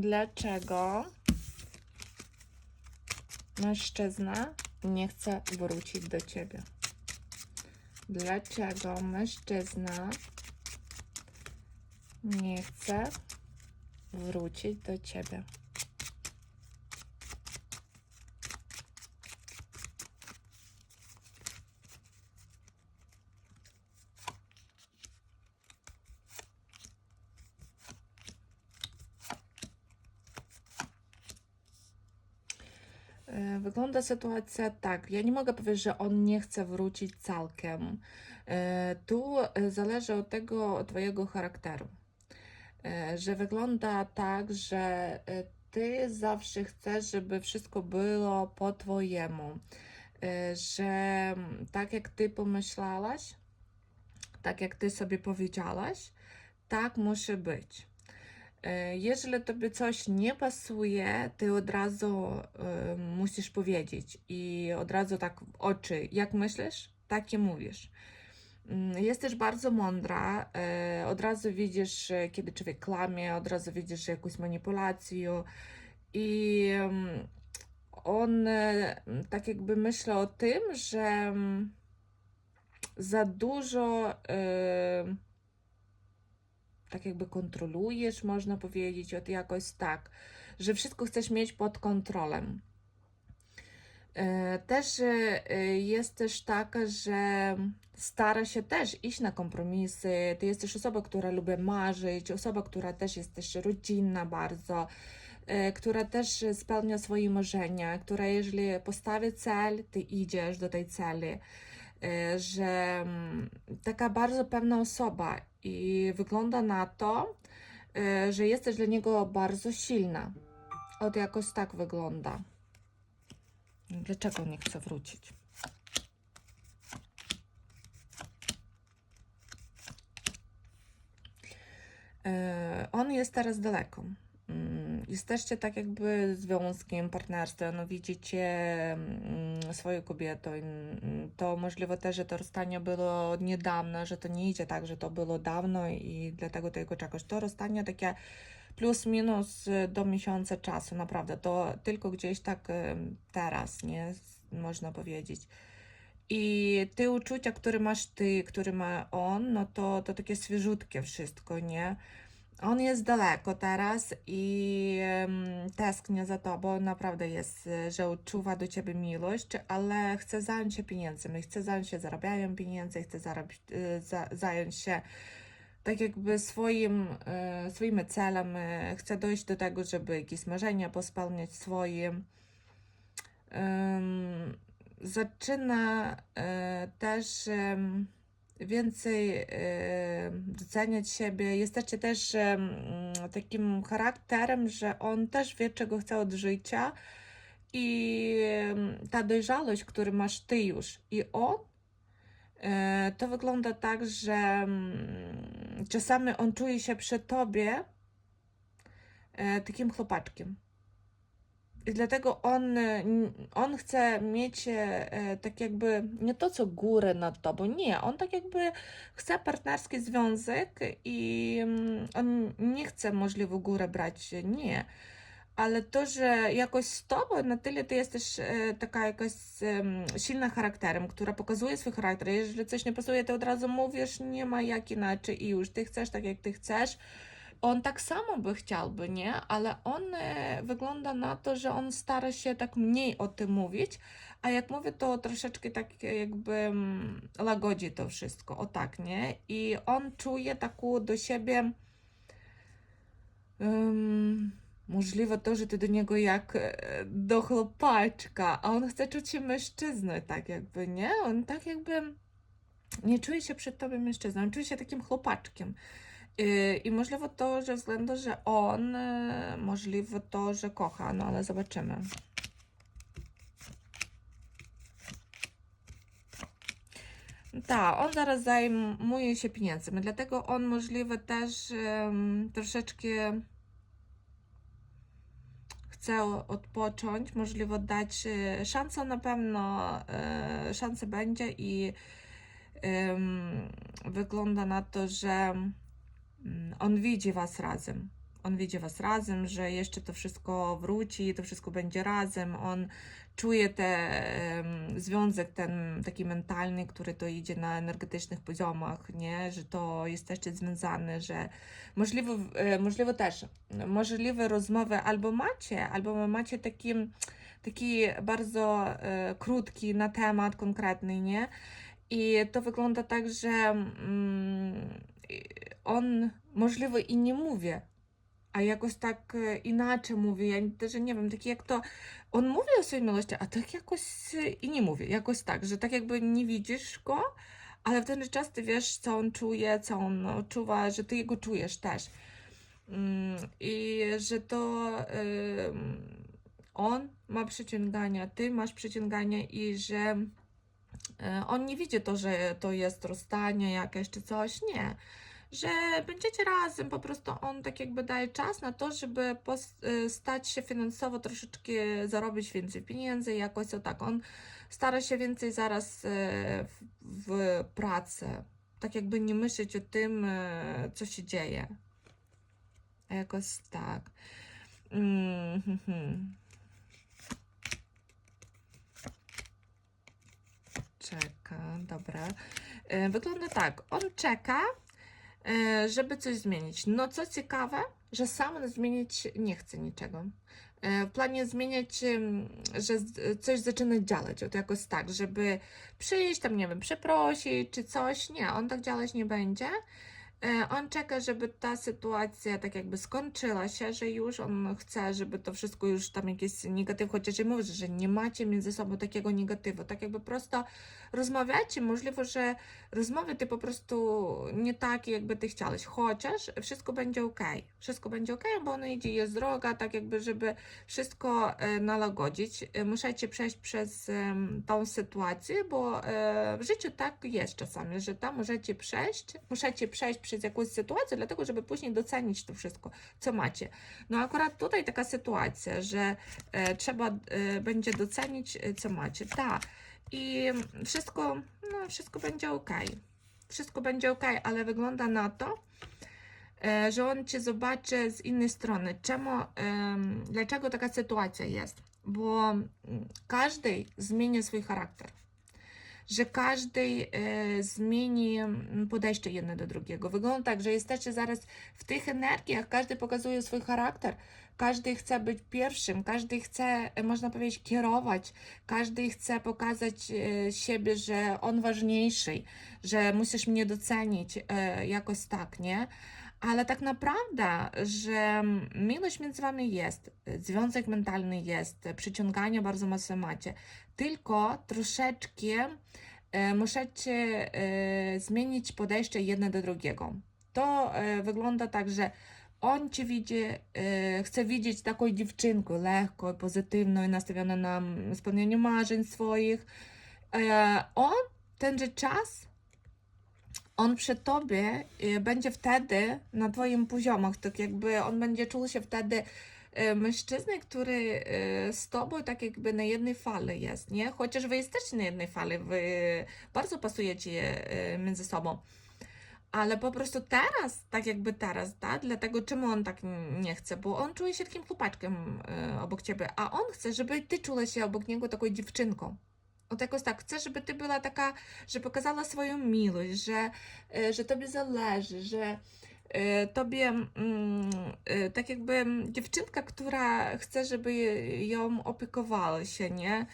Dlaczego mężczyzna nie chce wrócić do ciebie? Dlaczego mężczyzna nie chce wrócić do ciebie? E, Wygląda sytuacja tak. Ja nie mogę powiedzieć, że on nie chce wrócić całkiem. E, Tu e, zależy od tego, od Twojego charakteru. E, Że wygląda tak, że Ty zawsze chcesz, żeby wszystko było po Twojemu. Że mm, tak jak Ty pomyślałaś, tak jak Ty sobie powiedziałaś, tak musi być. E, Jeżeli tobie coś nie pasuje, ty od razu musisz powiedzieć i od razu tak w oczy, jak myślisz, tak i mówisz. Mm, Jesteś bardzo mądra, e, od razu widzisz, e, kiedy człowiek kłamie, od razu widzisz jakąś manipulację i on tak jakby myśli o tym, że za dużo tak jakby kontrolujesz, można powiedzieć, od jakoś tak, że wszystko chcesz mieć pod kontrolą. E, Też e, jest też taka, że stara się też iść na kompromisy. Ty jesteś osobą, która lubi marzyć, osoba, która też jest też rodzinna bardzo, e, która też spełnia swoje marzenia, która jeżeli postawi cel, ty idziesz do tej celi. E, Że mm, taka bardzo pewna osoba i wygląda na to, e, że jesteś dla niego bardzo silna. Od jakoś tak wygląda. Dlaczego nie chce wrócić? E, On jest teraz daleko. Jesteście tak jakby związkiem, partnerstwem, no widzicie mm, swoją kobietę. Mm, To możliwe też, że to rozstanie było niedawno, że to nie idzie tak, że to było dawno i dlatego tego czekasz. To rozstanie takie plus minus y, do miesiąca czasu, naprawdę. To tylko gdzieś tak y, teraz, nie? Można powiedzieć. I te uczucia, które masz ty, które ma on, no to, to takie świeżutkie wszystko, nie? On jest daleko teraz i tęsknię za tobą, naprawdę jest, e, że odczuwa do ciebie miłość, ale chce zająć się pieniędzmi, chce zająć się zarabianiem pieniędzy, chce zarobić, e, za, zająć się tak jakby swoim, e, swoimi celami, chce dojść do tego, żeby jakieś marzenia pospełniać swoje. Em, zaczyna też więcej e, doceniać siebie. Jesteście też takim charakterem, że on też wie, czego chce od życia i ta dojrzałość, którą masz ty już i on, e, to wygląda tak, że czasami on czuje się przy tobie e, takim chłopaczkiem. I dlatego on, on chce mieć e, e, tak jakby nie to co górę nad tobą, nie, on tak jakby chce partnerski związek i mm, on nie chce możliwe górę brać, nie. Ale to, że jakoś z tobą na tyle ty jesteś e, taka jakaś silna charakterem, która pokazuje swój charakter. Jeżeli coś nie pasuje, to od razu mówisz, nie ma jak inaczej i już ty chcesz tak jak ty chcesz. On tak samo by chciałby, nie? Ale on e, wygląda na to, że on stara się tak mniej o tym mówić, a jak mówię, to troszeczkę tak jakby mm, lagodzi to wszystko, o tak, nie? I on czuje taką do siebie em, możliwe to, że ty do niego jak e, do chłopaczka, a on chce czuć się mężczyzną, tak jakby, nie? On tak jakby nie czuje się przed tobą mężczyzną, on czuje się takim chłopaczkiem. Y, I możliwe to, że względu, że on, y, możliwe to, że kocha, no ale zobaczymy. Tak, on zaraz zajmuje się pieniędzmi, dlatego on możliwe też em, troszeczkę chce odpocząć, możliwe dać e, szansę na pewno, e, szansa będzie i wygląda na to, że on widzi was razem. on widzi was razem, że jeszcze to wszystko wróci, to wszystko będzie razem, on czuje ten związek ten taki mentalny, który to idzie na energetycznych poziomach, nie? że to jesteście związane, że możliwe, e, możliwe też, możliwe rozmowy albo macie, albo macie taki, taki bardzo e, krótki na temat konkretny, nie? I to wygląda tak, że mm, on możliwe i nie mówi, a jakoś tak e, inaczej mówi. Ja też nie wiem, takie jak to. On mówi o swojej miłości, a tak jakoś e, i nie mówi. Jakoś tak, że tak jakby nie widzisz go, ale w ten czas ty wiesz, co on czuje, co on odczuwa, że ty jego czujesz też. Mm, I że to on ma przyciągania, ty masz przyciągania i że y, on nie widzi to, że to jest rozstanie jakieś czy coś, nie. Że będziecie razem, po prostu on tak jakby daje czas na to, żeby y, stać się finansowo troszeczkę, zarobić więcej pieniędzy, jakoś o tak. On stara się więcej zaraz y, w, w pracy, tak jakby nie myśleć o tym, y, co się dzieje. Jakoś tak. Mm, hmm. Czeka, dobra. Wygląda tak. On czeka, żeby coś zmienić. No co ciekawe, że sam zmienić nie chce niczego. E, W planie zmieniać, że coś zaczyna działać, to jakoś tak, żeby przyjść tam, nie wiem, przeprosić czy coś. Nie, on tak działać nie będzie. E, On czeka, żeby ta sytuacja tak jakby skończyła się, że już on chce, żeby to wszystko już tam jakiś negatyw, chociaż ja mówię, że nie macie między sobą takiego negatywu, tak jakby prosto rozmawiacie, możliwe, że rozmowy ty po prostu nie takie, jakby ty chciałeś, chociaż wszystko będzie ok, wszystko będzie ok, bo ona idzie, jest droga, tak jakby, żeby wszystko e, nałagodzić, e, musicie przejść przez tą sytuację, bo e, w życiu tak jest czasami, że tam możecie przejść, musicie przejść przez jakąś sytuację, dlatego, żeby później docenić to wszystko, co macie. No akurat tutaj taka sytuacja, że trzeba będzie docenić, co macie. Tak. I wszystko, no, wszystko będzie ok. Wszystko będzie ok, ale wygląda na to, e, że on cię zobaczy z innej strony. Czemu, em, dlaczego taka sytuacja jest? Bo mm, każdy zmienia swój charakter. Że każdy e, zmieni mm, podejście jedno do drugiego. Wygląda tak, że jesteście zaraz w tych energiach, każdy pokazuje swój charakter, każdy chce być pierwszym, każdy chce, e, można powiedzieć, kierować, każdy chce pokazać e, siebie, że on ważniejszy, że musisz mnie docenić e, jakoś tak, nie? Ale tak naprawdę, że miłość między wami jest, związek mentalny jest, przyciąganie bardzo mocno macie, tylko troszeczkę musicie zmienić podejście jedno do drugiego. To wygląda tak, że on cię widzi, e, chce widzieć taką dziewczynkę lekko, pozytywną i nastawioną na spełnienie marzeń swoich. E, on tenże czas on przy tobie y, będzie wtedy na twoim poziomach, tak jakby on będzie czuł się wtedy mężczyzny, który z tobą tak jakby na jednej fali jest, nie? Chociaż wy jesteście na jednej fali, wy bardzo pasujecie między sobą Ale po prostu teraz, tak jakby teraz, tak? Dlatego czemu on tak n- nie chce? Bo on czuje się takim chłopaczkiem y, obok ciebie, a on chce, żeby ty czula się obok niego taką dziewczynką. От якось так, chcę, żeby ty była taka, że pokazała swoją miłość, że, e, że tobie zależy, że e, tobie mm, e, tak jakby mm, dziewczynka, która chce, żeby ją opiekowała się, nie?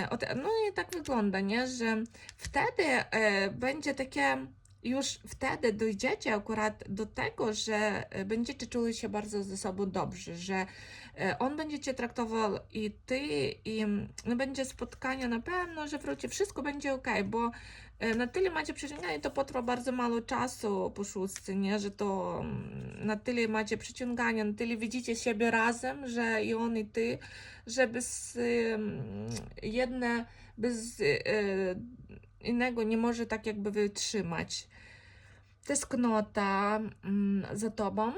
E, od- No i tak wygląda, nie? Że wtedy e, będzie takie, już wtedy dojdziecie akurat do tego, że e, będziecie czuli się bardzo ze sobą dobrze, że e, on będzie cię traktował i ty, i mm, no, będzie spotkanie na pewno, że wróci, wszystko będzie ok, bo e, na tyle macie przyciąganie, to potrwa bardzo mało czasu po szóstce, nie? Że to mm, na tyle macie przyciąganie, na tyle widzicie siebie razem, że i on i ty, że bez em, jedne, bez innego nie może tak jakby wytrzymać. Tęsknota mm, za tobą.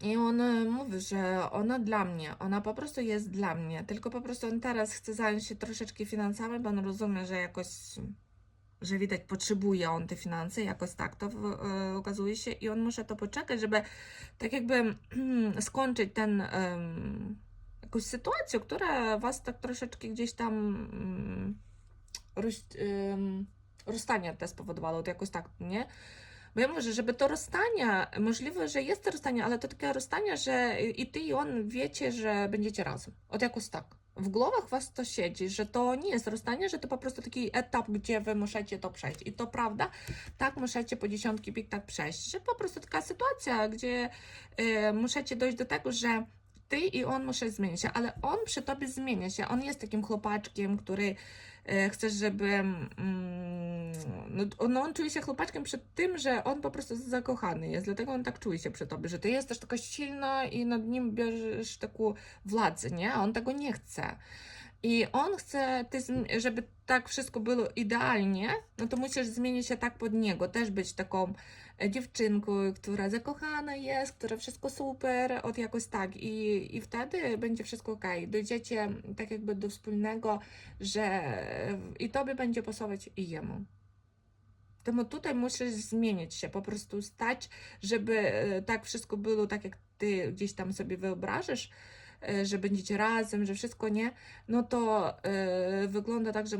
I on e, mówi, że ona dla mnie, ona po prostu jest dla mnie, tylko po prostu on teraz chce zająć się troszeczkę finansami, bo on rozumie, że jakoś że widać, potrzebuje on te finanse, jakoś tak to e, okazuje się i on musi to poczekać, żeby tak jakby skończyć ten jakąś sytuację, która was tak troszeczkę gdzieś tam mm, roz, em, rozstanie te spowodowało, to jakoś tak, nie? Bo ja mówię, żeby to rozstanie, możliwe, że jest to rozstanie, ale to takie rozstanie, że i ty i on wiecie, że będziecie razem. Od jakoś tak. W głowach was to siedzi, że to nie jest rozstanie, że to po prostu taki etap, gdzie wy musicie to przejść. I to prawda, tak musicie po dziesiątki pik tak przejść, że po prostu taka sytuacja, gdzie y, musicie dojść do tego, że ty i on muszą zmienić się, ale on przy tobie zmienia się. On jest takim chłopaczkiem, który e, chce, żeby. Mm, no, no, on czuje się chłopaczkiem przed tym, że on po prostu zakochany jest, dlatego on tak czuje się przy tobie, że ty jesteś taka silna i nad nim bierzesz taką władzę, nie? A on tego nie chce i on chce, ty, żeby tak wszystko było idealnie, no to musisz zmienić się tak pod niego, też być taką e, dziewczynką, która zakochana jest, która wszystko super, od jakoś tak i, i wtedy będzie wszystko ok. Dojdziecie tak jakby do wspólnego, że i tobie będzie pasować i jemu. Temu tutaj musisz zmienić się, po prostu stać, żeby e, tak wszystko było tak, jak ty gdzieś tam sobie wyobrażasz, że będziecie razem, że wszystko nie, no to e, wygląda tak, że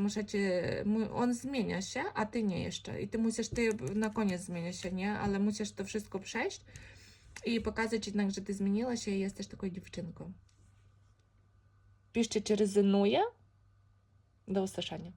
mu- on zmienia się, a ty nie jeszcze. I ty musisz, ty na koniec zmienia się, nie? Ale musisz to wszystko przejść i pokazać jednak, że ty zmieniła się i jesteś taką dziewczynką. Piszcie, czy rezonuje. Do usłyszenia.